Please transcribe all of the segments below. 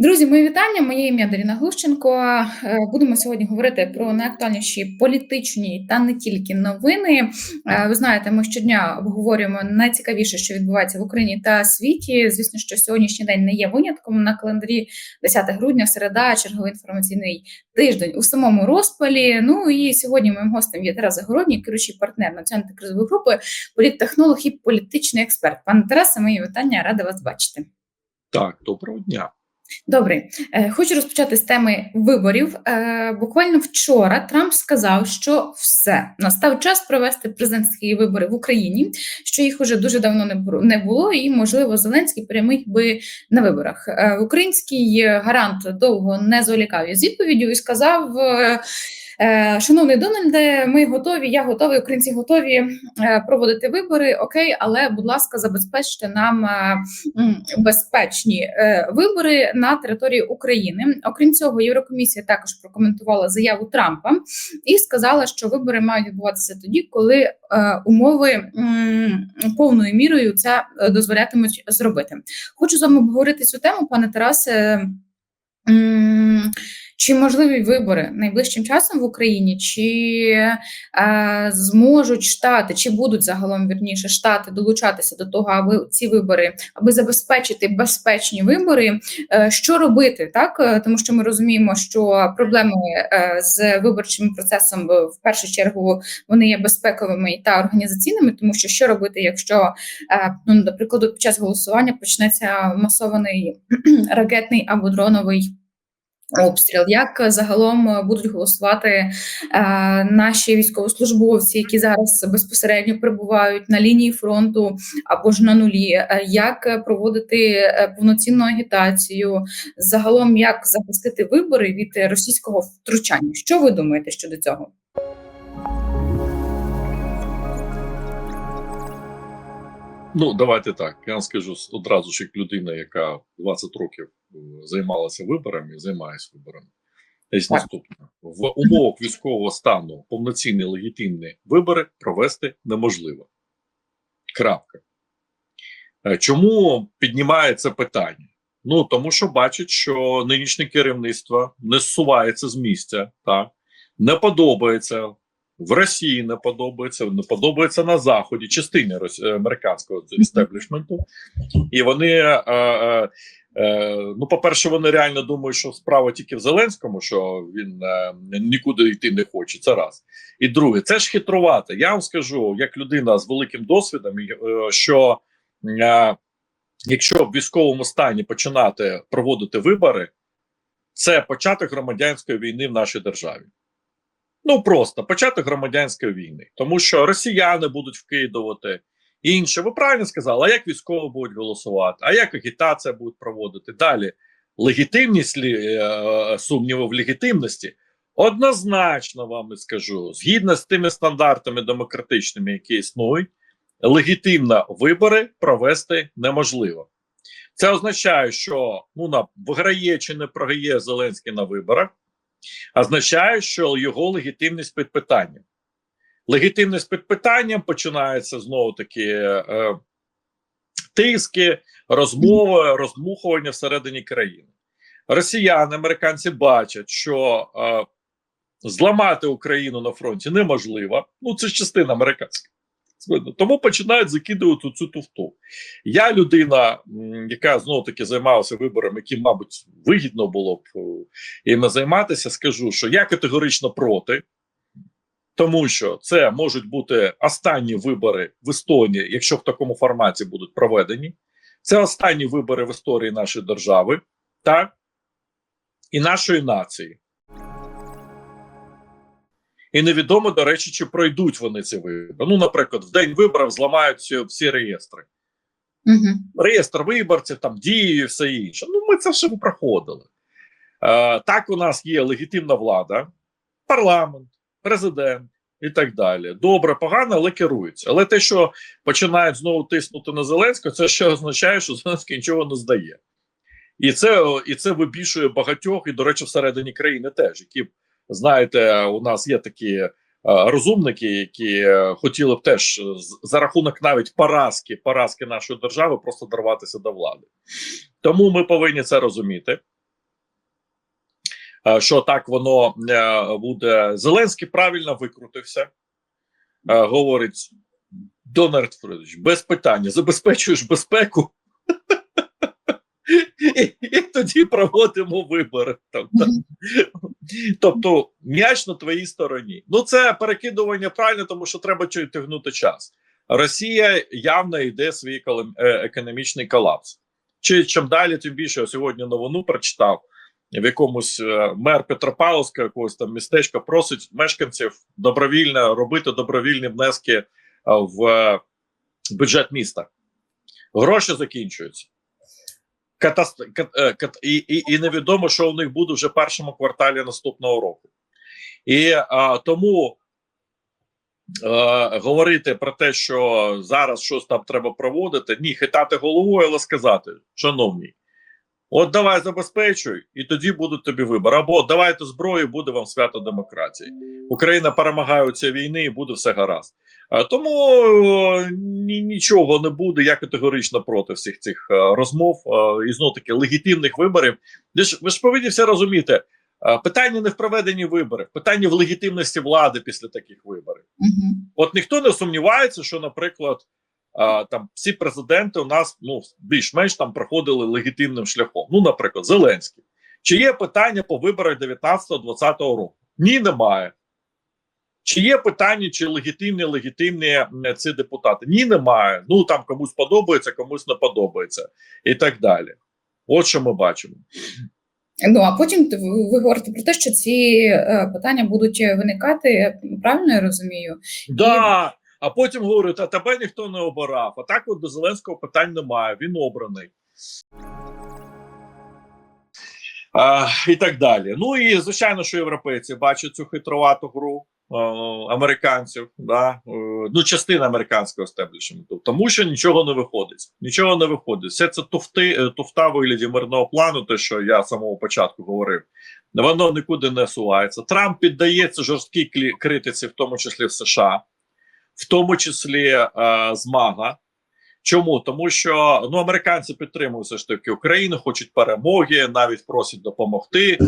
Друзі, мої вітання. Моє ім'я Даріна Глущенко. Е, Будемо сьогодні говорити про найактуальніші політичні та не тільки новини. Е, Ви знаєте, ми щодня обговорюємо найцікавіше, що відбувається в Україні та світі. Звісно, що сьогоднішній день не є винятком на календарі 10 грудня, середа, черговий інформаційний тиждень у самому розпалі. Ну і сьогодні моїм гостем є Тарас Загородній, керуючий партнер національної кризової групи, політтехнолог і політичний експерт. Пане Тарасе, мої вітання, рада вас бачити. Так, доброго дня. Добре, Е, хочу розпочати з теми виборів. Е, Буквально вчора Трамп сказав, що все настав час провести президентські вибори в Україні, що їх уже дуже давно не бу- було, і можливо Зеленський переміг би на виборах. Е, Український гарант довго не зволікав із відповіддю і сказав. Е, Шановний Дональде, ми готові. Я готовий. Українці готові е, проводити вибори. Окей, але будь ласка, забезпечте нам е, безпечні вибори на території України. Окрім цього, Єврокомісія також прокоментувала заяву Трампа і сказала, що вибори мають відбуватися тоді, коли умови повною мірою це дозволятимуть зробити. Хочу з вами обговорити цю тему, пане Тарасе. Чи можливі вибори найближчим часом в Україні, чи е, зможуть штати, чи будуть загалом вірніше штати долучатися до того, аби ці вибори, аби забезпечити безпечні вибори, Е, що робити, так? Е, тому що ми розуміємо, що проблеми е, з виборчим процесом в першу чергу вони є безпековими та організаційними, тому що що робити, якщо е, ну, до прикладу, під час голосування почнеться масований ракетний або дроновий. Обстріл, як е, загалом е, будуть голосувати е, наші військовослужбовці, які зараз безпосередньо перебувають на лінії фронту або ж на нулі, е, як е, проводити е, повноцінну агітацію, загалом як захистити вибори від е, російського втручання? Що ви думаєте щодо цього? Ну, давайте так. Я вам скажу одразу ж як людина, яка 20 років займалася виборами і займається виборами. Так. наступне: в умовах військового стану повноцінні легітимні вибори провести неможливо. Крапка. Е, Чому піднімає це питання? Ну тому що бачить, що нинішнє керівництво не зсувається з місця, так не подобається в Росії, не подобається, не подобається на заході, частині е, американського істеблішменту, і вони. Е, е, ну, по-перше, вони реально думають, що справа тільки в Зеленському, що він е, нікуди йти не хоче. Це раз. І друге, це ж хитрувати. Я вам скажу, як людина з великим досвідом, що е, якщо в військовому стані починати проводити вибори, це початок громадянської війни в нашій державі. Ну просто початок громадянської війни, тому що росіяни будуть вкидувати інше. Ви правильно сказали, а як військові будуть голосувати, а як агітація будуть проводити далі? Легітимність е, сумніви в легітимності. Однозначно вам і скажу, згідно з тими стандартами демократичними, які існують, легітимно вибори провести неможливо. Це означає, що ну на виграє чи не програє Зеленський на виборах, означає, що його легітимність під питанням. Легітимність під питанням починається знову таки е, тиски, розмови, роздмухування всередині країни. Росіяни, американці бачать, що е, зламати Україну на фронті неможливо. Ну, це ж частина американська. Тому починають закидувати цю туфту. Я людина, яка знову таки займалася виборами, які, мабуть, вигідно було б е, іми займатися, скажу, що я категорично проти, тому що це можуть бути останні вибори в Естонії, якщо в такому форматі будуть проведені. Це останні вибори в історії нашої держави, так і нашої нації. І невідомо, до речі, чи пройдуть вони ці вибори. Ну, наприклад, в день виборів зламають всі, реєстри. Угу. Реєстр виборців, там дії і все інше. Ну, ми це все проходили. Е, так, у нас є легітимна влада, парламент, президент і так далі. Добре, погано, але керуються. Але те, що починають знову тиснути на Зеленського, це ще означає, що Зеленський нічого не здає. І це, і це вибішує багатьох, і, до речі, всередині країни теж, які, знаєте, у нас є такі е, розумники, які е, хотіли б теж за рахунок навіть поразки, поразки нашої держави просто дорватися до влади. Тому ми повинні це розуміти. е, що так воно е, буде. Зеленський правильно викрутився. Е, говорить Дональд Фредович, без питання, забезпечуєш безпеку. І, і тоді проводимо вибори. Тобто, тобто м'яч на твоїй стороні. Ну, це перекидування правильно, тому що треба тягнути час. Росія явно йде свій е, економічний колапс. Чи чим далі, тим більше я сьогодні новину прочитав. В якомусь е, мер Петропавловська, якогось там містечка, просить мешканців добровільно робити добровільні внески в е, бюджет міста. Гроші закінчуються. Катаст... кат... е, кат... І, і, і невідомо, що у них буде вже в першому кварталі наступного року. І а, тому е, говорити про те, що зараз щось там треба проводити, ні, хитати головою, але сказати, шановні, от давай забезпечуй, і тоді будуть тобі вибори. Або давайте зброю, буде вам свято демократії. Україна перемагає у цій війні і буде все гаразд. Тому нічого не буде. Я категорично проти всіх цих е, розмов е, і знов таки легітимних виборів. Ви ж, ви ж повинні все розуміти. Питання не в проведенні виборів, питання в легітимності влади після таких виборів. Мгм. От ніхто не сумнівається, що, наприклад, там всі президенти у нас ну більш-менш там проходили легітимним шляхом. Ну, наприклад, Зеленський. Чи є питання по виборах 19-20 року? Ні, немає. Чи є питання, чи легітимні, легітимні ці депутати? Ні, немає. Ну там комусь подобається, комусь не подобається, і так далі. От що ми бачимо. Ну а потім ви говорите про те, що ці е, питання будуть виникати. Правильно я розумію? Да. А потім говорять, а тебе ніхто не обирав. А так от до Зеленського питань немає. Він обраний. А, і так далі. Ну і звичайно, що європейці бачать цю хитровату гру е, американців, да? е, ну, частина американського стеблішменту, тому що нічого не виходить. Нічого не виходить. Все це туфти, е, туфта вигляді мирного плану, те, що я з самого початку говорив, воно нікуди не сувається. Трамп піддається жорсткій критиці, в тому числі в США, в тому числі е, з МАГА. Чому? Тому що ну американці підтримують все ж таки Україну, хочуть перемоги, навіть просять допомогти.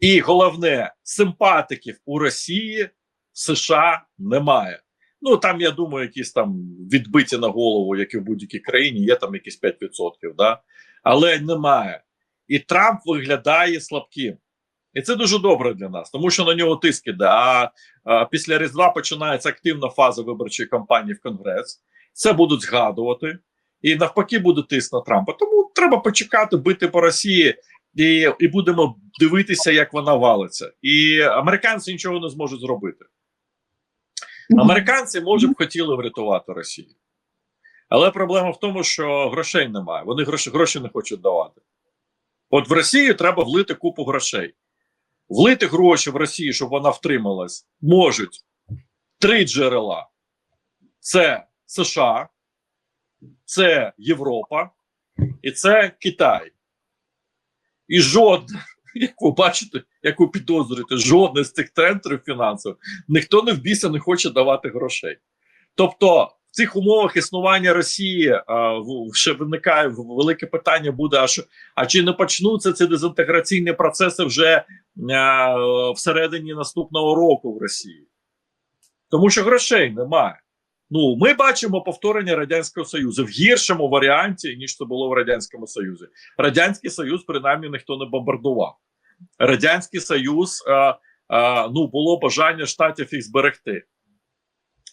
І головне, симпатиків у Росії США немає. Ну там я думаю, якісь там відбиті на голову, як і в будь-якій країні, є там якісь 5%, да? але немає. І Трамп виглядає слабким. І це дуже добре для нас, тому що на нього тиск іде. А, а після Різдва починається активна фаза виборчої кампанії в Конгрес. Це будуть згадувати, і навпаки буде тиск на Трампа. Тому треба почекати, бити по Росії, і, і будемо дивитися, як вона валиться. І американці нічого не зможуть зробити. Американці може б хотіли врятувати Росію. Але проблема в тому, що грошей немає. Вони гроші, гроші не хочуть давати. От в Росію треба влити купу грошей. Влити гроші в Росію, щоб вона втрималась, можуть три джерела: це США, це Європа і це Китай. І жодне, як ви бачите, як ви підозрюєте, жодне з цих центрів фінансових ніхто не в не хоче давати грошей. Тобто, цих умовах існування Росії в- ще виникає велике питання: буде: а, що, а чи не почнуться ці дезінтеграційні процеси вже а, всередині наступного року в Росії? Тому що грошей немає. Ну, ми бачимо повторення Радянського Союзу в гіршому варіанті, ніж це було в Радянському Союзі. Радянський Союз, принаймні, ніхто не бомбардував. Радянський Союз а, а, ну, було бажання штатів їх зберегти.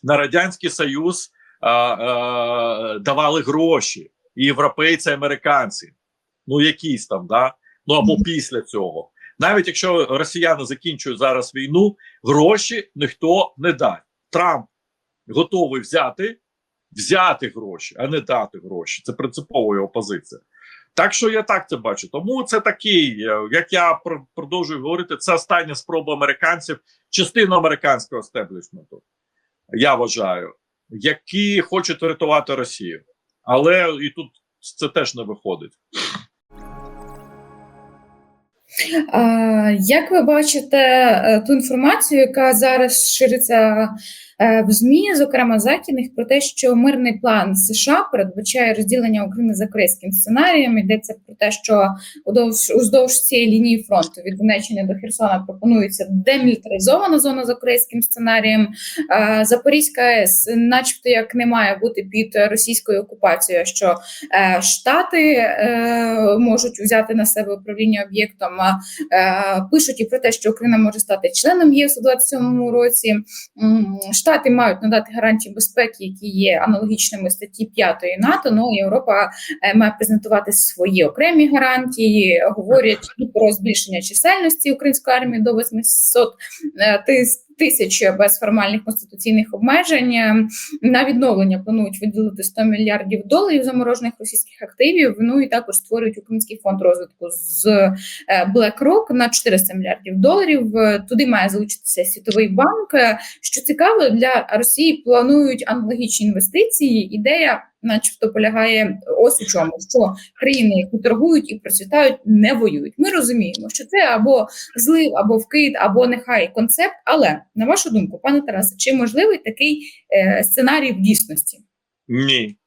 На Радянський Союз давали гроші і європейці, і американці. Ну, якісь там, да? ну або після цього. Навіть якщо росіяни закінчують зараз війну, гроші ніхто не дасть. Трамп готовий взяти, взяти гроші, а не дати гроші. Це принципова його позиція. Так що я так це бачу. Тому це такий, е, як я пр- продовжую говорити, це остання спроба американців, частина американського стеблішменту, я вважаю, які хочуть врятувати Росію. Але і тут це теж не виходить. Як ви бачите е, ту інформацію, яка зараз шириться В ЗМІ, зокрема західних, про те, що мирний план США передбачає розділення України за корейським сценарієм. Йдеться про те, що удовж уздовж цієї лінії фронту від Донеччини до Херсона пропонується демілітаризована зона за корейським сценарієм. Е, Запорізька АЕС, начебто, як не має бути під російською окупацією, що е, Штати е, можуть взяти на себе управління об'єктом. Е, пишуть і про те, що Україна може стати членом ЄС у 27 році. М, Штати мають надати гарантії безпеки, які є аналогічними статті 5 НАТО. Ну Європа е, має презентувати свої окремі гарантії. Говорять про збільшення чисельності української армії до 800 тисяч. тис- тисяч без формальних конституційних обмежень. Е, На відновлення планують виділити 100 мільярдів доларів заморожених російських активів. Ну і також створюють український фонд розвитку з е, BlackRock на 400 мільярдів доларів. Е, Туди має залучитися Світовий банк. Е, Що цікаво, для Росії планують аналогічні інвестиції. Ідея, начебто, полягає ось у чому, що країни, які торгують і процвітають, не воюють. Ми розуміємо, що це або злив, або вкид, або нехай концепт. Але на вашу думку, пане Тарасе, чи можливий такий е, сценарій в дійсності? Ні.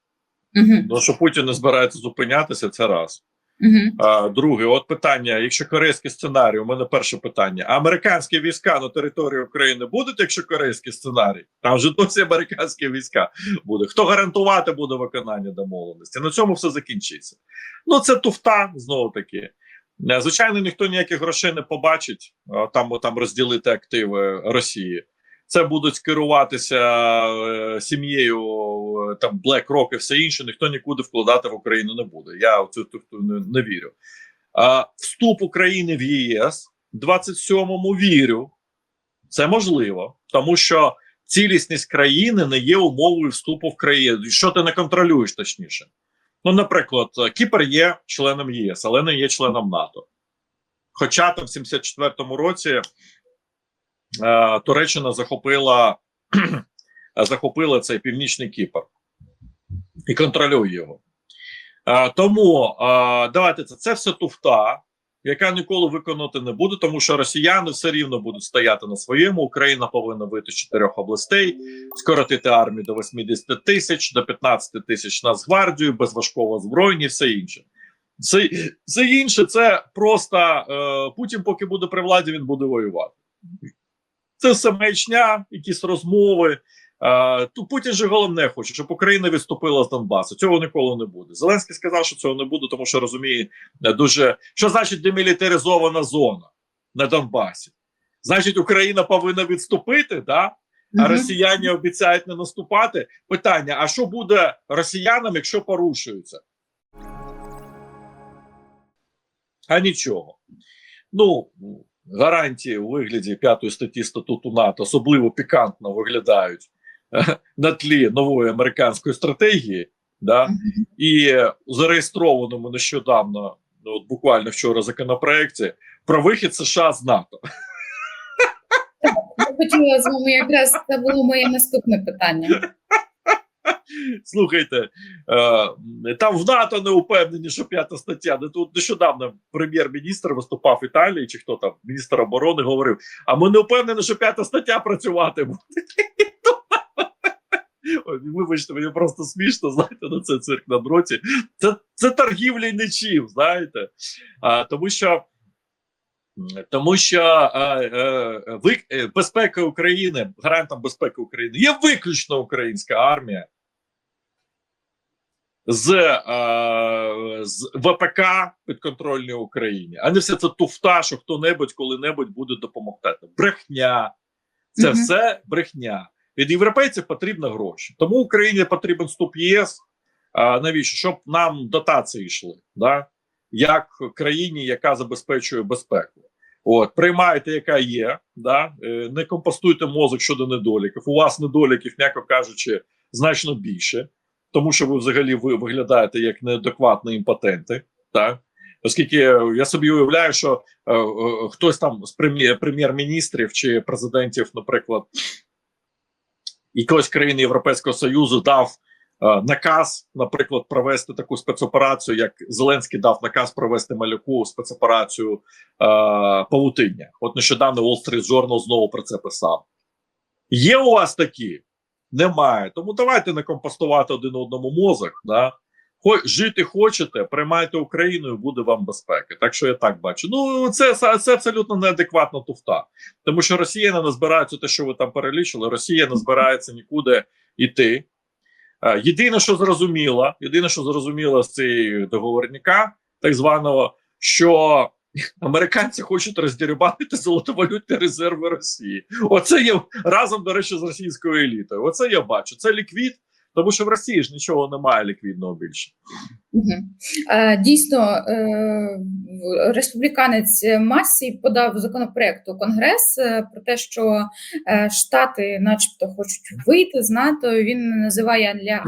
Угу. Ну що Путін не збирається зупинятися, це раз. Угу. Друге, от питання: якщо корейський сценарій, у мене перше питання: американські війська на території України будуть, якщо корейський сценарій? Там же досі американські війська буде. Хто гарантувати буде виконання домовленості? На цьому все закінчиться. Ну це туфта знову таки. Е, Звичайно, ніхто ніяких грошей не побачить а, там, там розділити активи Росії. Це будуть керуватися е, сім'єю е, там BlackRock і все інше. Ніхто нікуди вкладати в Україну не буде. Я в цю не, не вірю. А, вступ України в ЄС 27-му вірю. Це можливо, тому що цілісність країни не є умовою вступу в країну. Що ти не контролюєш, точніше. Ну, наприклад, Кіпр є членом ЄС, але не є членом НАТО. Хоча там в 74-му році е, Туреччина захопила, захопила цей північний Кіпр і контролює його. Е, тому е, давайте це, це все туфта, яка ніколи виконати не буде, тому що росіяни все рівно будуть стояти на своєму. Україна повинна вийти з чотирьох областей, скоротити армію до 80 тисяч, до 15 тисяч Нацгвардію, без важкого зброєння і все інше. Все, все інше це просто е, Путін, поки буде при владі, він буде воювати. Це все маячня, якісь розмови. То Путін же головне хоче, щоб Україна відступила з Донбасу. Цього ніколи не буде. Зеленський сказав, що цього не буде, тому що розуміє е, дуже що значить демілітаризована зона на Донбасі. Значить, Україна повинна відступити, да? а росіяни обіцяють не наступати. Питання: а що буде росіянам, якщо порушуються? А нічого. Ну, гарантії у вигляді п'ятої статті статуту НАТО особливо пікантно виглядають е, на тлі нової американської стратегії, да? і зареєстрованому нещодавно, ну, от буквально вчора законопроекті, про вихід США з НАТО. Я хотіла з вами якраз це було моє наступне питання. Слухайте, е, там в НАТО не упевнені, що п'ята стаття. Не Тут нещодавно прем'єр-міністр виступав в Італії, чи хто там, міністр оборони, говорив: а ми не впевнені, що п'ята стаття працювати буде. Ой, Вибачте, мені просто смішно, знаєте, на це цирк на дроті. Це, це торгівля нічим, знаєте. А, тому що. Тому що е, е, ви, безпека України, гарантом безпеки України є виключно українська армія з, е, з ВПК підконтрольній Україні, а не все це туфта, що хто-небудь коли-небудь буде допомогти. Брехня, це Мгм. все брехня. Від європейців потрібні гроші. Тому Україні потрібен вступ ЄС. А, навіщо? Щоб нам дотації йшли, да? як країні, яка забезпечує безпеку. От, приймайте, яка є, да? е, не компостуйте мозок щодо недоліків. У вас недоліків, м'яко кажучи, значно більше, тому що ви взагалі ви виглядаєте як неадекватні імпотенти. Так? Оскільки е, я собі уявляю, що е, е, хтось там з прем'єр- прем'єр-міністрів чи президентів, наприклад, якоїсь країни Європейського Союзу дав е, наказ, наприклад, провести таку спецоперацію, як Зеленський дав наказ провести малюку спецоперацію е, павутиння. От нещодавно Wall Street Journal знову про це писав. Є у вас такі? Немає. Тому давайте не компостувати один одному мозок. Да? Хо, жити хочете, приймайте Україну і буде вам безпека. Так що я так бачу. Ну це, це абсолютно неадекватна туфта. Тому що Росія не збирається те, що ви там перелічили. Росія не збирається нікуди йти. Е, Єдине, що зрозуміло, єдине, що зрозуміло з цієї договорника, так званого, що американці хочуть роздерибанити золотовалютні резерви Росії. Оце є разом, до речі, з російською елітою. Оце я бачу. Це ліквід, тому що в Росії ж нічого немає ліквідного більше. Е, Дійсно, е, республіканець Массі подав законопроект у Конгрес е, про те, що Штати, начебто, хочуть вийти з НАТО. Він називає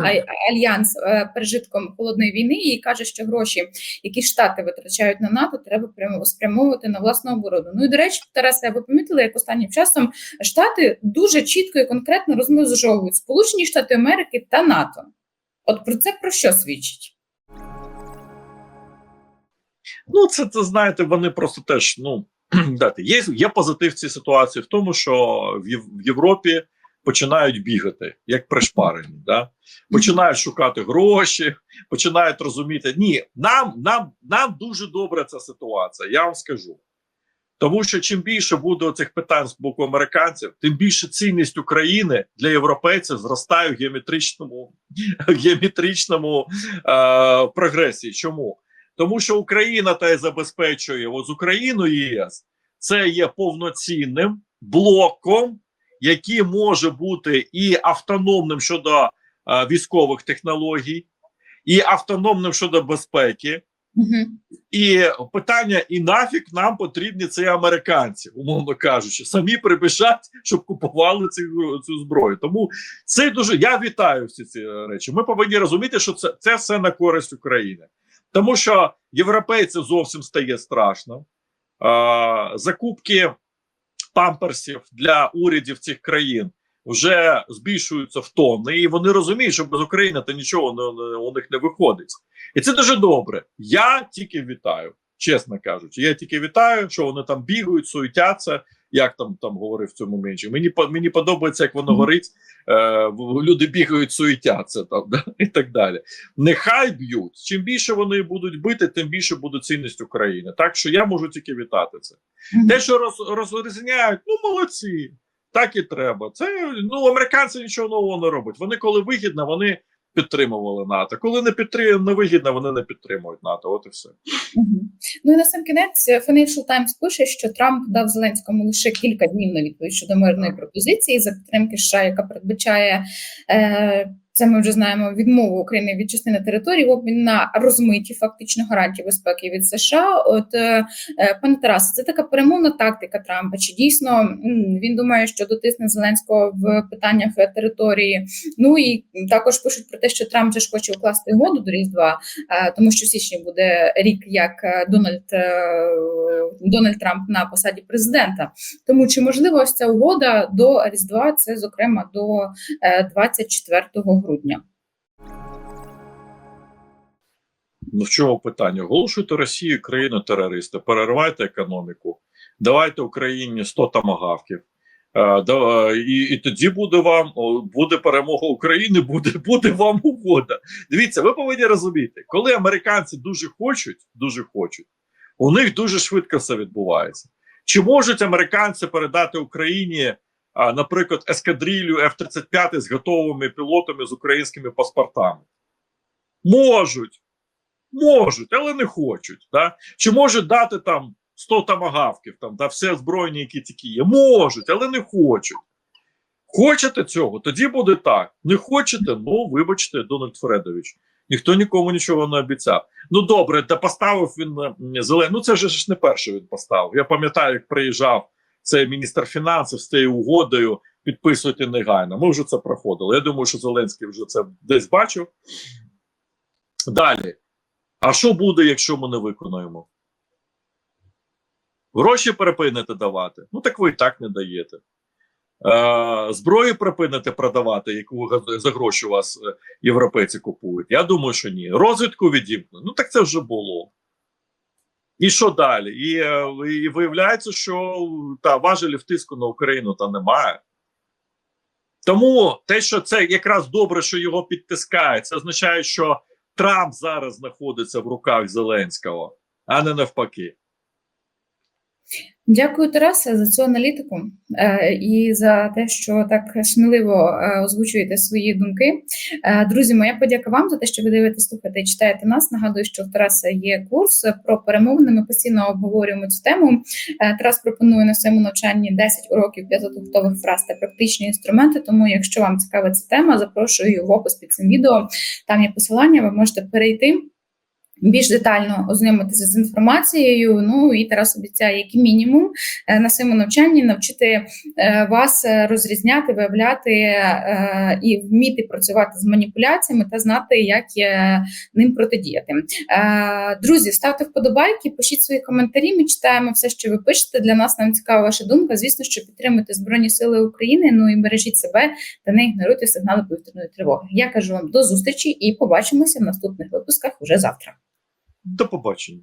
альянс пережитком холодної війни і каже, що гроші, які Штати витрачають на НАТО, треба прямо спрямовувати на власну оборону. Ну і до речі, Тарасе, ви помітили, як останнім часом Штати дуже чітко і конкретно розмежовують Сполучені Штати Америки та НАТО. От про це про що свідчить? Ну, це, це знаєте, вони просто теж ну дати. Є, є позитив цій ситуації в тому, що в, Єв- в Європі починають бігати як пришпарені, да? починають шукати гроші, починають розуміти. Ні, нам, нам, нам дуже добра ця ситуація, я вам скажу. Тому що чим більше буде цих питань з боку американців, тим більше цінність України для європейців зростає в геометричному, геометричному е, прогресії. Чому? Тому що Україна та й забезпечує от з Україною ЄС, це є повноцінним блоком, який може бути і автономним щодо е, військових технологій, і автономним щодо безпеки. Угу. І питання: і нафіг нам потрібні ці американці, умовно кажучи, самі прибіжать, щоб купували цю, цю зброю. Тому це дуже я вітаю всі ці речі. Ми повинні розуміти, що це, це все на користь України, тому що європейців зовсім стає страшно. Закупки памперсів для урядів цих країн вже збільшуються в тонни, і вони розуміють, що без України то нічого не, у них не виходить. І це дуже добре. Я тільки вітаю, чесно кажучи. Я тільки вітаю, що вони там бігають, суетяться. Як там там говорив в цьому менші. Мені мені подобається, як воно горить. Е, люди бігають, суетяться там, да, і так далі. Нехай б'ють. Чим більше вони будуть бити, тим більше буде цінність України. Так що я можу тільки вітати це. Те, що роз, розрізняють, ну молодці. Так і треба. Це ну американці нічого нового не роблять. Вони коли вигідно, вони підтримували НАТО. Коли не підтримують, не вигідно, вони не підтримують НАТО. От і все. Угу. Ну і на сам кінець Financial Times пише, що Трамп дав Зеленському лише кілька днів на відповідь щодо мирної пропозиції за підтримки США, яка передбачає е, це. Ми вже знаємо відмову України від частини території в обмін на розмиті фактично гарантії безпеки від США. От е, е, пане Тарасе, це така перемовна тактика Трампа. Чи дійсно він думає, що дотисне Зеленського в питаннях території? Ну і також пишуть про те, що Трамп же ж хоче укласти угоду до Різдва. Е, тому що в січні буде рік, як Дональд Дональд Трамп на посаді президента. Тому чи можливо ось ця угода до Різдва, це зокрема до е, 24 грудня? Ну в чому питання? Оголошуйте Росію країну терориста, переривайте економіку, давайте Україні 100 тамагавків. Е, і, і тоді буде вам буде перемога України, буде, буде вам угода. Дивіться, ви повинні розуміти, коли американці дуже хочуть, дуже хочуть, у них дуже швидко все відбувається. Чи можуть американці передати Україні, наприклад, ескадрилью F-35 з готовими пілотами з українськими паспортами? Можуть. Можуть, але не хочуть. Да? Чи можуть дати там 100 тамагавків, там, да, все озброєння, які тільки є? Можуть, але не хочуть. Хочете цього? Тоді буде так. Не хочете? Ну, вибачте, Дональд Фредович. Ніхто нікому нічого не обіцяв. Ну добре, та поставив він зелений. Ну це ж не перший він поставив. Я пам'ятаю, як приїжджав цей міністр фінансів з цією угодою. Підписуйте негайно. Ми вже це проходили. Я думаю, що Зеленський вже це десь бачив. Далі. А що буде, якщо ми не виконуємо? Гроші припините давати. Ну так ви і так не даєте. Е, зброю припините продавати, яку за гроші у вас е, європейці купують. Я думаю, що ні. Розвідку відімкнуть. Ну так це вже було. І що далі? І, е, і виявляється, що та важелів тиску на Україну та немає. Тому те, що це якраз добре, що його підтискають, це означає, що Трамп зараз знаходиться в руках Зеленського, а не навпаки. Дякую, Тарасе, за цю аналітику е, і за те, що так сміливо е, озвучуєте свої думки. Е, друзі, моя подяка вам за те, що ви дивитесь, слухаєте і читаєте нас. Нагадую, що в Тараса є курс про перемовини. Ми постійно обговорюємо цю тему. Тарас пропонує на своєму навчанні 10 уроків для п'ятитухтових фраз та практичні інструменти. Тому, якщо вам цікава ця тема, запрошую в опис під цим відео. Там є посилання, ви можете перейти. Більш детально ознайомитися з інформацією. Ну і Тарас обіцяє, як мінімум, е, на своєму навчанні навчити е, вас розрізняти, виявляти е, і вміти працювати з маніпуляціями та знати, як ним протидіяти. Друзі, ставте вподобайки, пишіть свої коментарі. Ми читаємо все, що ви пишете. Для нас нам цікава ваша думка. Звісно, що підтримуйте Збройні Сили України. Ну і бережіть себе та не ігноруйте сигнали повітряної тривоги. Я кажу вам до зустрічі і побачимося в наступних випусках уже завтра. До побачення.